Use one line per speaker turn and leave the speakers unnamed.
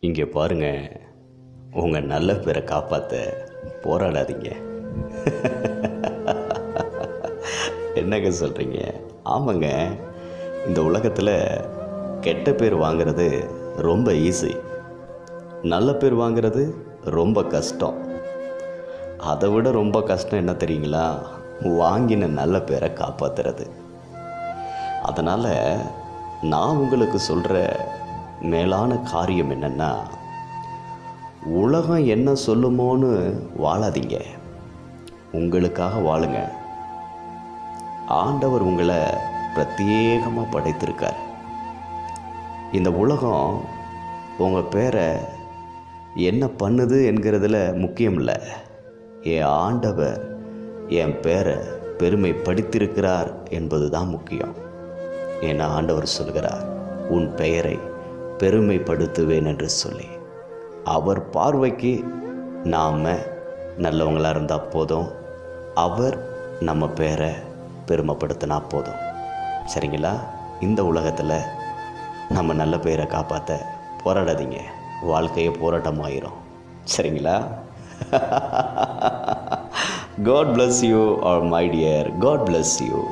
இங்கே பாருங்க. உங்கள் நல்ல பேரை காப்பாற்ற போராடாதீங்க. என்னங்க சொல்கிறீங்க ஆமாங்க. இந்த உலகத்தில் கெட்ட பேர் வாங்குறது ரொம்ப ஈஸி நல்ல பேர் வாங்குறது ரொம்ப கஷ்டம். அதை விட ரொம்ப கஷ்டம் என்ன தெரியுங்களா? வாங்கின நல்ல பேரை காப்பாற்றுறது அதனால் நான் உங்களுக்கு சொல்கிற மேலான காரியம் என்னென்னா உலகம் என்ன சொல்லுமோன்னு வாழாதீங்க. உங்களுக்காக வாழுங்க. ஆண்டவர் உங்களை பிரத்யேகமாக படைத்திருக்கார். இந்த உலகம் உங்கள் பேரை என்ன பண்ணுது என்கிறதுல முக்கியம் இல்லை. என் ஆண்டவர் என் பேரை பெருமைப்படுத்தியிருக்கிறார் என்பது தான் முக்கியம். ஏன்னா ஆண்டவர் சொல்கிறார் உன் பெயரை பெருமைப்படுத்துவேன் என்று சொல்லி அவர் பார்வைக்கு நாம் நல்லவங்களாக இருந்தால் போதும். அவர் நம்ம பேரை பெருமைப்படுத்தினா போதும். சரிங்களா? இந்த உலகத்தில் நம்ம நல்ல பேரை காப்பாற்ற போராடாதீங்க. வாழ்க்கையை போராட்டமாயிரும். சரிங்களா? God bless you are my dear God bless you